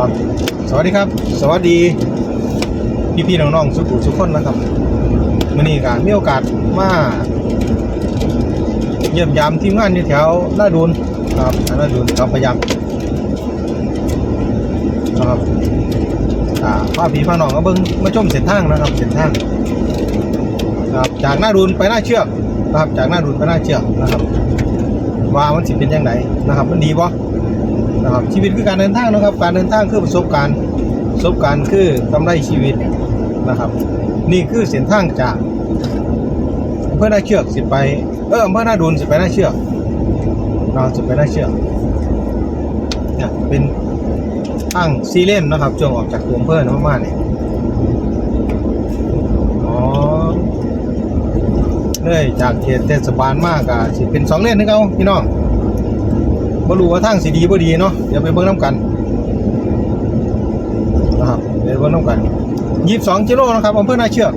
ครับ สวัสดีครับ สวัสดี พี่ๆน้องๆสุขุสุขคนนะครับมื่อนี้ก็มีโอกาสมาเยี่ยมยามทีมงานอยู่แถวลาดูนครับลาดูนครับพยายามนะครับอ่าพาพี่พาหนองก็เบิ่งมาชมเส้นทางนะครับเส้นทางครับจากหน้าดูนไปหน้าเชือกนะครับจากหน้าดูนไปหน้าเชือกนะครับว่ามันสิเป็นยังไงนะครับ มันดีบ่ นะครับชีวิตคือการเดินทางนะครับ การเดินทางคือประสบการณ์ประสบการณ์คือกำไรชีวิตนะครับ นี่คือเส้นทางจากอำเภอหน้าเชือกสิไปเอออำเภอหน้าดูนสิไปหน้าเชือกเราสิไปหน้าเชือกเนี่ยเป็นทางซีเลนนะครับช่วงออกจากตัวอำเภอนะประมาณนี้อ๋อเลยจากเขตเทศบาลมากอะสิเป็นสองเลนนึงเอาพี่น้อง บ่รู้ว่าทางสิดีบ่ดีเนาะเดี๋ยวไปเบิ่งน้ำกันนะครับเดี๋ยวเบิ่งน้ำกัน22กิโลนะครับอำเภอนาเชือก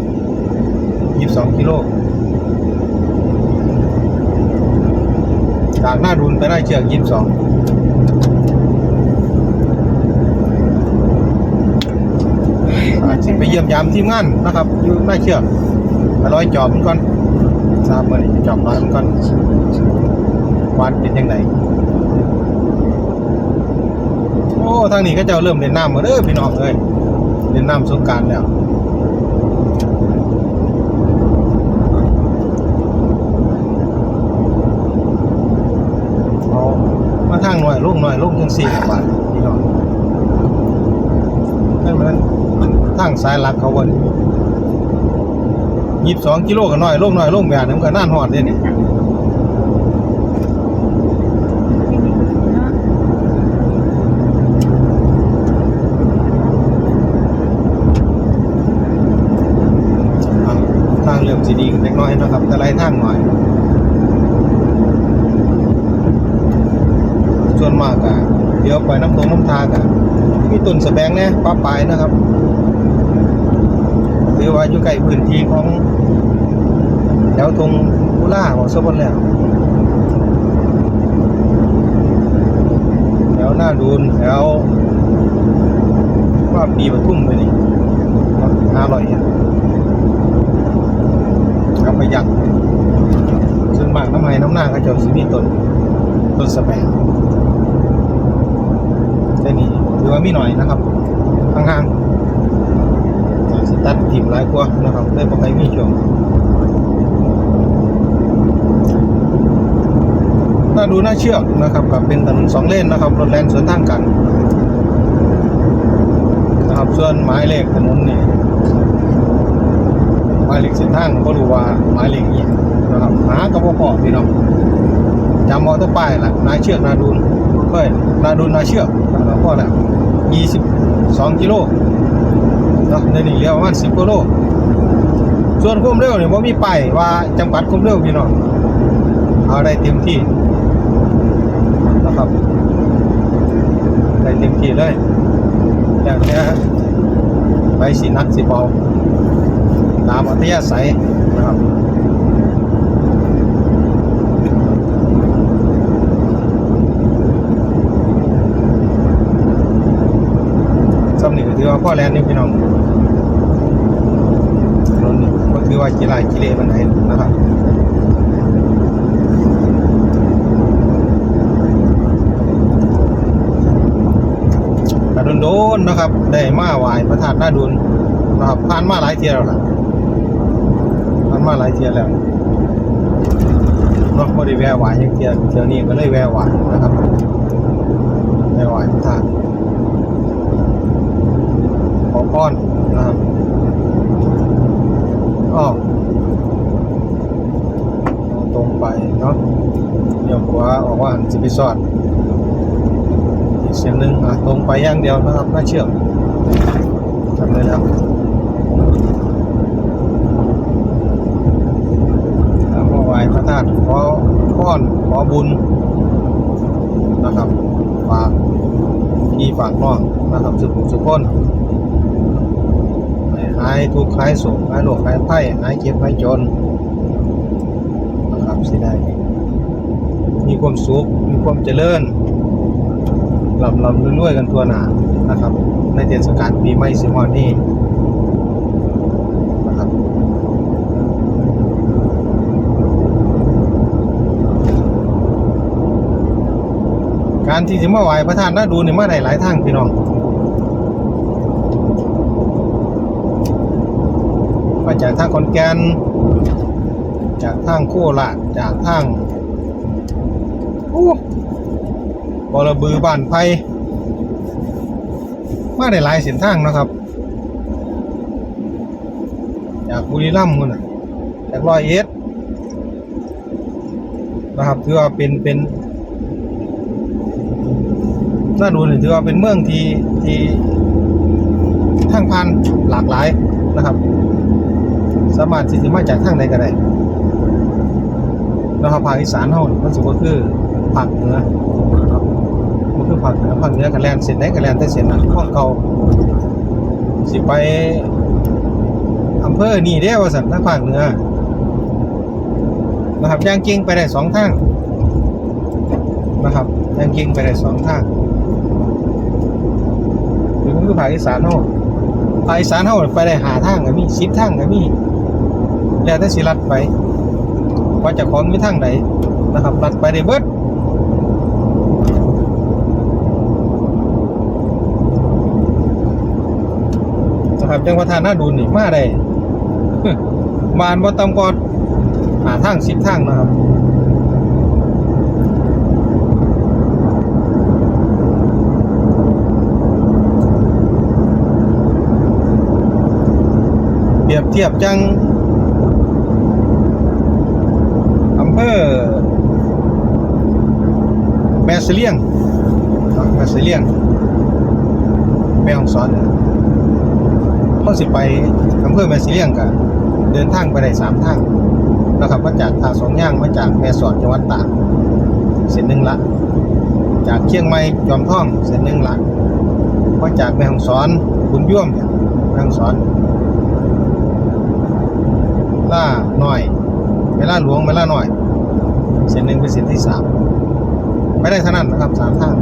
22กิโลจากหน้าดุนไปนาเชือก22อาจสิไปเยี่ยมยามทีมงานนะครับ อยู่หน้าเชือกร้อยจอบมันก่อนทราบมาดิจอบร้อยมันก่อนวันเป็นยังไง อ้ทางนี้ก็จะเริ่มเล่นน้ำมาเด้อพี่น้องเอ้ยเล่นน้ำสงการแล้วเอามาทางหน่อยลูกหน่อยลูกจังสี่บาทพี่น้องนั่นมันทางสายหลักเขาวันยี่สิบสองกิโลก็น้อยลงน้อยลงแบบนั้นก็น่านหอดเด้นี่อะทางเริ่ม สีดีขึ้นเล็กน้อยนะครับแต่ไรทางหน่อย ส่วนมากอะเดี๋ยวไปน้ำตรงน้ำทางอะมีต้นสะแบงเนี่ยป้าปลายนะครับถือว่าอยู่ใกล้พื้นที่ของแถวทงกุล่าของสมบัติแล้วแถวหน้าดูนแถวว่าปีปทุมไปนี่ห้าร้อยครับ ประหยัดส่วนมากน้ำไห้น้ำหน้าเขาจ้าสิมีต้นต้นสแบงแต่นี่ถือว่ามีหน่อยนะครับห่างๆสิตัดถิ่มหลายกว่านะครับได้ปกติมีช่วงถ้าดูหน้าเชือกนะครับกับเป็นถนนสองเลนนะครับรถแล่นสวนทางกันนะครับส่วนหมายเลขถนนนี่ มายเลขเส้นทางก็รู้ว่าหมายเลขนี้นะครับหากับพ่อพ่อพี่น้องจำเอาตัวป้ายละนายเชือกนาดูนเฮ้ยนาดูนหนาเชือกนะครับพ่อละยี่สิบสองกิโลเนาะในนี่เรียกประมาณสิบกิโลส่วนความเร็วเนี่ยว่ามีป้ายว่าจำกัดความเร็วพี่น้องเอาได้เต็มที่นะครับได้เต็มที่เลยอย่างนี้ไปสีนักสีเบาามอัธยาศัยนะครับสำนึกถือว่าพ่อแลนนี่พี่น้องถนนนี่ก็ถือว่ากีฬากิเลมันไหนนะครับโดนๆนะครับ ได้มาไหวพระธาตุหน้าดุนนะครับผ่านมาหลายเที่ยวแล้วล่ะผ่าน มาหลายเที่ยวแล้วนาะบ่ได้แวะไหวยังเที่ยวเที่ยวนี้ก็เลยแวะไหวนะครับแวะไหวพระธาตุขอพรนะครับอ้อตรงไปเนาะเดี๋ยวขวาออกว่าหันสิไปสอดอีกเสียงหนึ่งอะตรงไปอย่างเดียวนะครับน่าเชื่อมทำเลยแล้วก็ไหว้พ ระธาตุขอพรขอบุญนะครับฝากพี่ฝากน้องนะครับสุขสุขคนหายทุกข์หายโศกหายโรคหายไข้หายเจ็บหายจนนะครับสิได้ มีความสุขมีความเจริญลำลำรวยๆกันทั่วหน้านะครับ ในเทศกาลปีใหม่สิงหอนี่ะครับ การที่จะมาไหว้พระธาตุนาดูเนี่ยมาได้หลายทางพี่น้องมาจากทางขอนแก่นจากทางโคราชจากทางโอ้บอระบือบ้านไผ่มาได้หลายเส้นทางนะครับ จากบุรีรัมย์คนน่ะจากร้อยเอ็ดนะครับถือว่าเป็นเป็น น่าดูนี่ถือว่าเป็นเมืองที่ที่ทางพันหลากหลายนะครับ สามารถที่จะมาจากทางใดก็ได้แล้วภาคอีสานเฮานี่มันสิบ่คือภาคเหนือครับมันคือภาคเหนือภาคเหนือก็แลนเส้นไหนก็แลนแต่เส้นนั้นของเก่าสิไปอำเภอนี่เด้ว่าซั่นทางภาคเหนือนะครับย่างเก่งไปได้สองทางนะครับย่างเก่งไปได้สองทาง คือภาคอีสานเฮาภาคอีสานเฮาไปได้หาทางก็มีสิบทางก็มีแล้วแต่สิรัดไป ว่าจะของมีทางใดนะครับรัดไปได้เบิดนะครับจังหวัดท่านาดูนนี่มาได้มานบ่ต่ำกว่าหาทางสิบทางนะครับ เทียบจังอำเภอแม่เสลียงแม่เสลียง แม่ฮองสอนเนี่ยเขาสิไปอำเภอแม่เสลียงกันเดินทางไปได้สามทางนะครับมาจากทางสองย่างมาจากแม่สอดจังหวัดตากเส้นหนึ่งละ จากเชียงใหม่จอมท่องเส้นหนึ่งละมาจากแม่ฮองสอนบุญย่วมเนี่ยแม่ฮองสอน ลาหน่อย เวลาหลวงเวลาหน่อย เส้นหนึ่งเป็นเส้นที่สามไม่ได้เท่านั้นนะครับสามทาง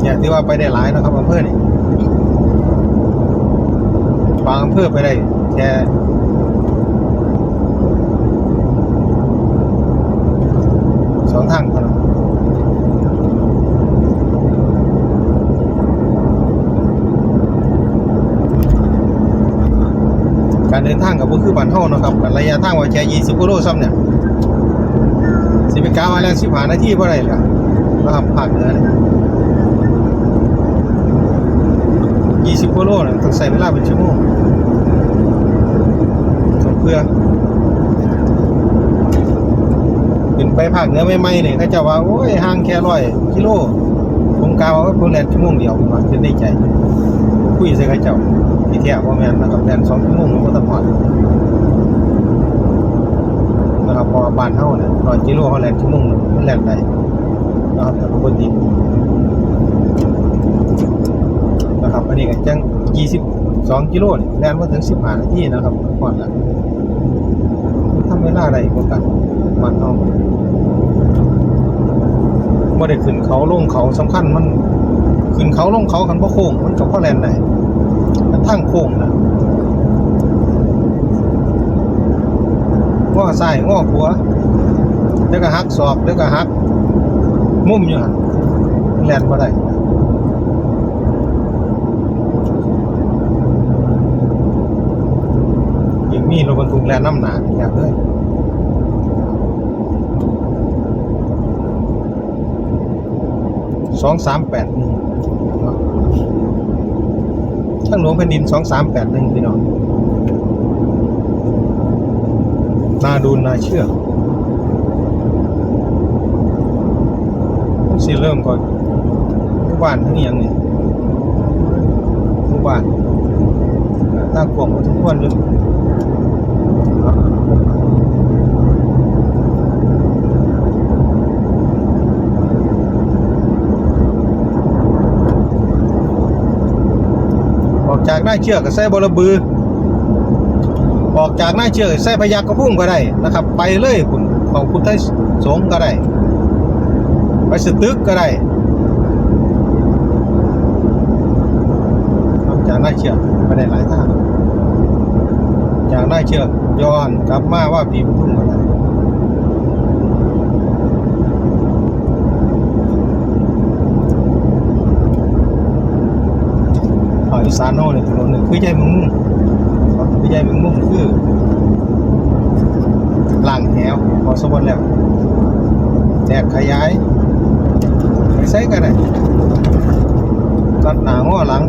เนี่ยที่ว่าไปได้หลายนะครับอำเภอนี่บางอำเภอไปได้แค่สองทางเท่านั้นการเดินทางกับพวกคือบ้านเฮานะครับระยะทางว่าแค่20กิโลซ้ำเนี่ยสิไปกามาแล้ว15นาทีบ่ได้ล่ะนะครับภาคเหนือเนี่ย20กิโลน่ะต้องใช้เวลาเป็นชั่วโมงต้องเพื่อขึ้นไปภาคเหนือใหม่ๆเนี่ยเขาเจะว่าโอ้ยห่างแค่ร้อยกิโลผมกล่าวว่าผมแล่นชั่วโมงเดียวมาขึ้นในใจคุยใส่เขาเจ้า ที่แท้ว่าแม่นนะครับแล่นสองชั่วโมงมันก็ต้องหอดนะครับพอบ้านเฮาเนี่ยร้อยกิโลเขาแล่นชั่วโมงหนึ่งมันแล่นได้นะครับแต่ปกตินะครับอันนี้ก็จัง22กิโลนี่แล่นมาถึง15นาทีนะครับหอดละทำเวลาได้กว่ากันบ้านเฮาบ่ได้ขึ้นเขาลงเขาสำคัญมันขึ้นเขาลงเขาคันบ่โค้งมันก็พอแลนได้ แต่ทางโค้งนะง้อซ้ายง้อขวาแล้วก็หักศอกแล้วก็หัก มุมอยู่หั่นแล่นบ่ได้ยิ่งมีรถบรรทุกแล่นน้ำหนาแบบเลยสองสามแปดหนึ่ง ทางหลวงแผ่นดินสองสามแปดหนึ่งพี่น้อง นาดูนาเชื่อสิเริ่มก่อนหมู่บ้านทั้งยังนี่หมู่บ้านตากวงทุกวันเลย จากหน้าเชือกก็ใส่บอลบือ ออกจากหน้าเชือกใส่พยักกระพุ่งก็ได้นะครับ ไปเลยคุณของพุทยสงก็ได้ ไปสตึกก็ได้จากหน้าเชือกไปได้หลายทางจากหน้าเชือกย้อนกลับมาว่าปีพุ่งก็ได้ ซาคอีสานโน่เนี่ยถนนหนึ่งคือใจมึงมุ่งคือใจมึงมุ่งคือล่างแถวพอสมบูรณ์แล้วแตกขยายไปใช้กันเลยตัดหนาง้อหลัง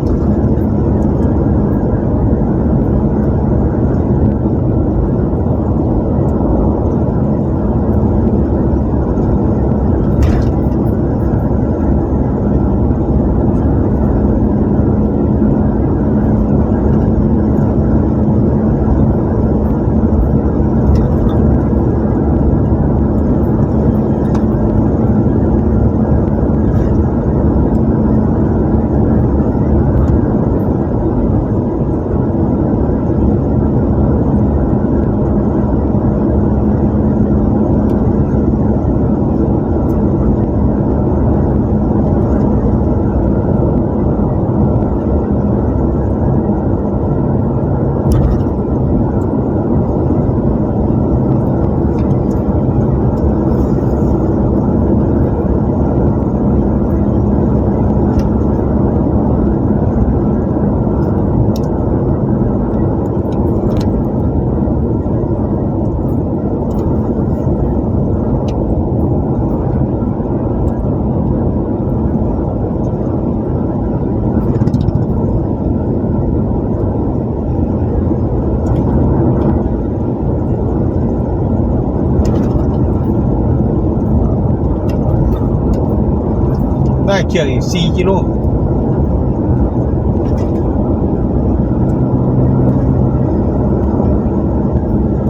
ได้เชือกอีก4กิโล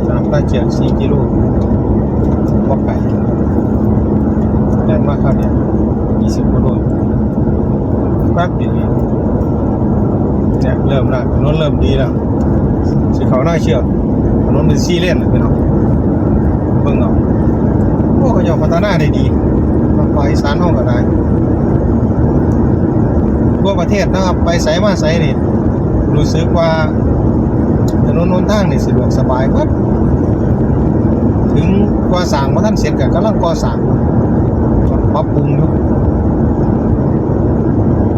ตามได้เชือก4กิโลก็ไก่แรงมากครับเนี่ย20กิโลแป๊บเดียวเนี่ยเริ่มแล้วถนนเริ่มดีแล้วสิเขาหน้าเชื่อกถนนเป็นซีเลนเป็นเอาเบิ่งเอาโอ้เขาจะพัฒนาได้ดีมาไปสานห้องก็ได้ ทั่วประเทศนะครับไปไสมาไสนี่รู้สึกว่าถนนหนทางนี่สะดวกสบายหมดถึงก่อสร้างมาท่านเสร็จก็กำลังก่อสร้างปรับปรุงอยู่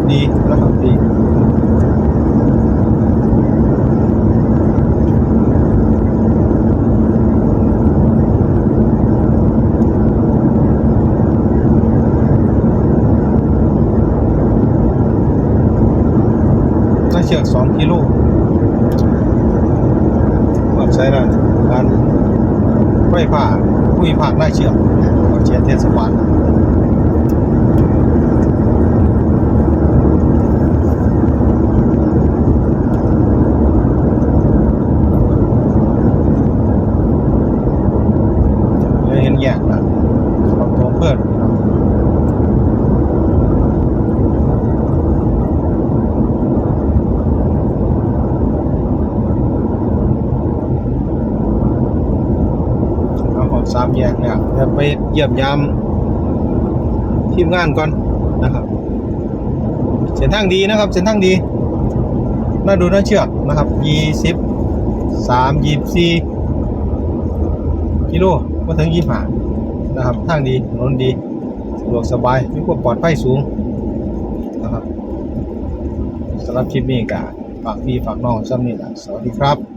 ดีนะครับดี เชือกสองกิโลก็ใช้ได้การไฟผ้าผู้พิพากษ์น่าเชือกก็เชียร์เทศบาลเลยเห็นแยกนะเอาตัวเพื่อนเนาะ เอาออกสามแยกเนี่ยเดี๋ยวไป เยี่ยมยามทีมงานก่อนนะครับ เส้นทางดีนะครับ เส้นทางดี น่าดูน่าเชื่อนะครับยี่สิบสามยี่สี่กิโลก็ถึงยี่ห้านะครับ ทางดีถนนดีสะดวกสบายมีความปลอดภัยสูงนะครับสำหรับคลิปนี้ก็ฝากพี่ฝากน้องซ้ำนี่แหละสวัสดีครับ